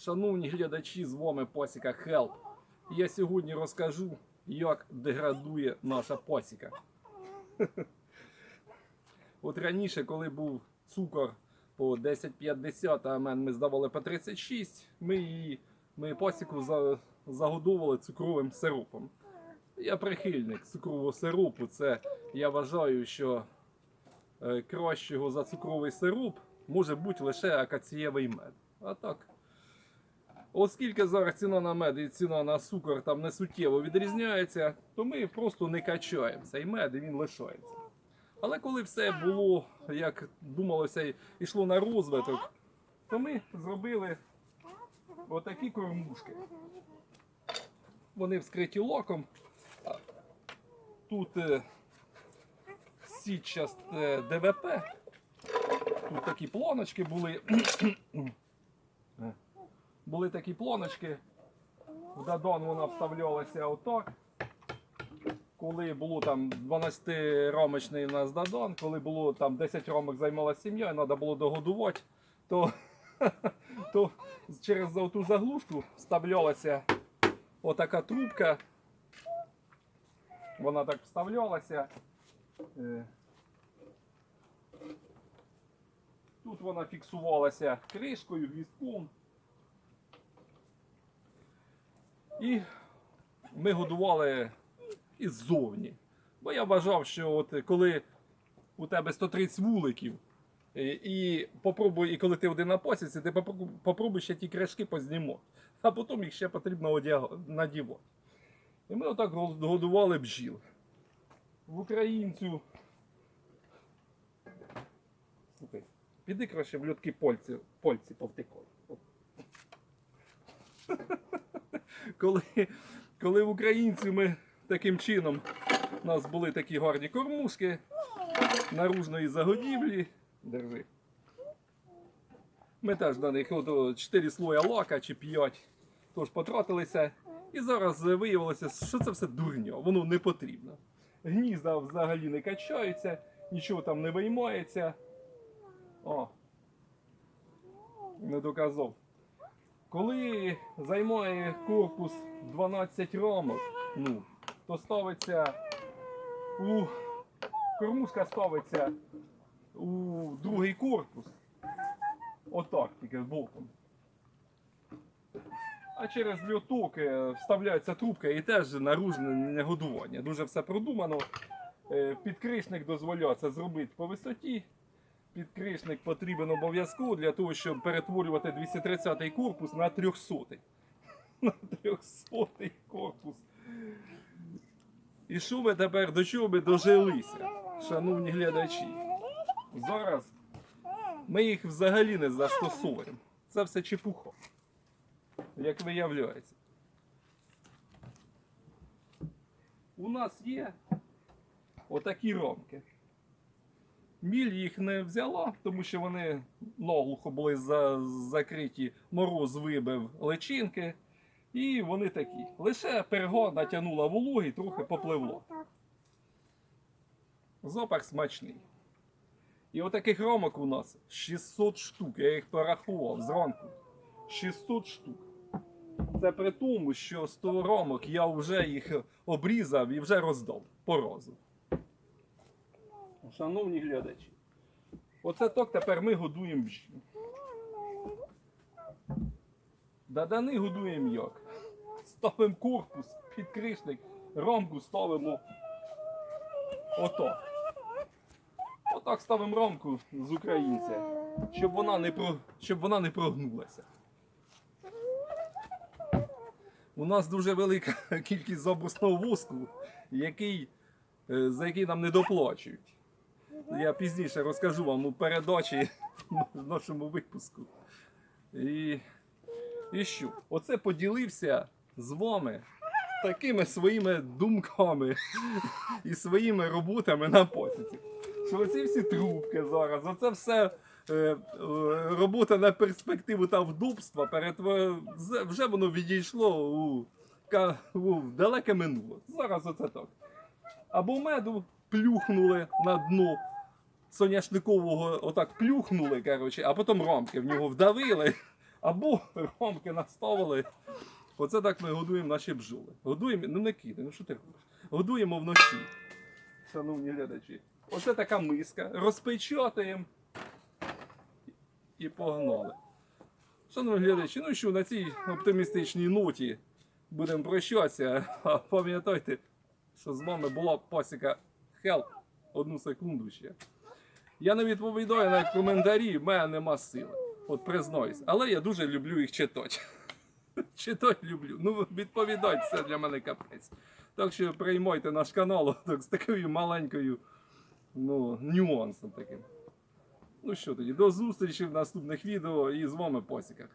Шановні глядачі, з вами пасіка Help. Я сьогодні розкажу, як деградує наша пасіка. От раніше, коли був цукор по 10,50, а мен ми здавали по 36, ми її ми пасіку за, загодовували цукровим сиропом. Я прихильник цукрового сиропу. Це я вважаю, що е, кращого за цукровий сироп може бути лише акацієвий мед. А так. Оскільки зараз ціна на мед і ціна на цукор там не суттєво відрізняється, то ми просто не качаємо цей мед і він лишається. Але коли все було, як думалося, йшло на розвиток, то ми зробили отакі кормушки. Вони вскриті лаком. Тут е, сітчасте ДВП. Тут такі планочки були. Були такі планочки. В дадон вона вставлялася отак. Коли було там 12-рамочний у нас дадон, коли було там 10 рамок займалася сім'я, треба було догодувати, то, то через ту заглушку вставлялася отака трубка. Вона так вставлялася. Е, Тут вона фіксувалася кришкою, гвістком. І ми годували іззовні. Бо я вважав, що от коли у тебе 130 вуликів, і, і попробуй, і коли ти один на посіці, ти попробуй, ще ті кришки познімати, а потім їх ще потрібно надівати. І ми отак годували бджіл. В українцю. Слухай, піди краще в льотки польці, польці повтикай. От. Коли, коли в ми таким чином у нас були такі гарні кормушки наружної загодівлі. Держи. Ми теж на них от, 4 слоя лака чи 5 тож потратилися. І зараз виявилося, що це все дурня, воно не потрібно. Гнізда взагалі не качаються, нічого там не виймається. О. Не доказав. Коли займає корпус 12 рамок, ну, то ставиться у кормушка ставиться у другий корпус. Отак, тільки з боком. А через льоток е, вставляється трубка і теж наружне годування. Дуже все продумано. Е, Підкришник дозволяє це зробити по висоті. Підкришник потрібен обов'язково для того, щоб перетворювати 230 корпус на 300. На 300 корпус. І що ми тепер до чого ми дожилися, шановні глядачі? Зараз ми їх взагалі не застосовуємо. Це все чепуха, як виявляється. У нас є отакі рамки. Міль їх не взяла, тому що вони наглухо були за, закриті, мороз вибив личинки. І вони такі. Лише перго натягнула вологи трохи попливло. Запах смачний. І отаких рамок у нас 600 штук. Я їх порахував зранку. 600 штук. Це при тому, що 100 рамок я вже їх обрізав і вже роздав по разу. Шановні глядачі, оце так тепер ми годуємо бджіл. Дадани годуємо як? Ставимо корпус, підкришник, рамку ставимо отак. Отак ставимо рамку з українця, щоб вона не, про... щоб вона не прогнулася. У нас дуже велика кількість забрусного воску, який, е, за який нам не доплачують. Я пізніше розкажу вам у передачі в нашому випуску. І, і що? Оце поділився з вами такими своїми думками і своїми роботами на посіці. Що оці всі трубки зараз, оце все е, е, робота на перспективу та вдобства, перетвор... вже воно відійшло у, у далеке минуле. Зараз оце так. Або меду плюхнули на дно соняшникового, отак плюхнули, коротше, а потім рамки в нього вдавили, Або ромки наставили. Оце так ми годуємо наші бджоли. Годуємо, ну не кидай, ну що ти робиш? Годуємо вночі. Шановні глядачі. Оце така миска. Розпечатаємо і погнали. Шановні глядачі, ну що, на цій оптимістичній ноті будемо прощатися. А пам'ятайте, що з вами була пасіка Help. Одну секунду ще. Я не відповідаю на коментарі, в мене нема сили. От признаюсь. Але я дуже люблю їх читати. Читати люблю. Ну, відповідайте, це для мене капець. Так що приймайте наш канал так, з такою маленькою ну, нюансом таким. Ну що тоді, до зустрічі в наступних відео і з вами Посіка.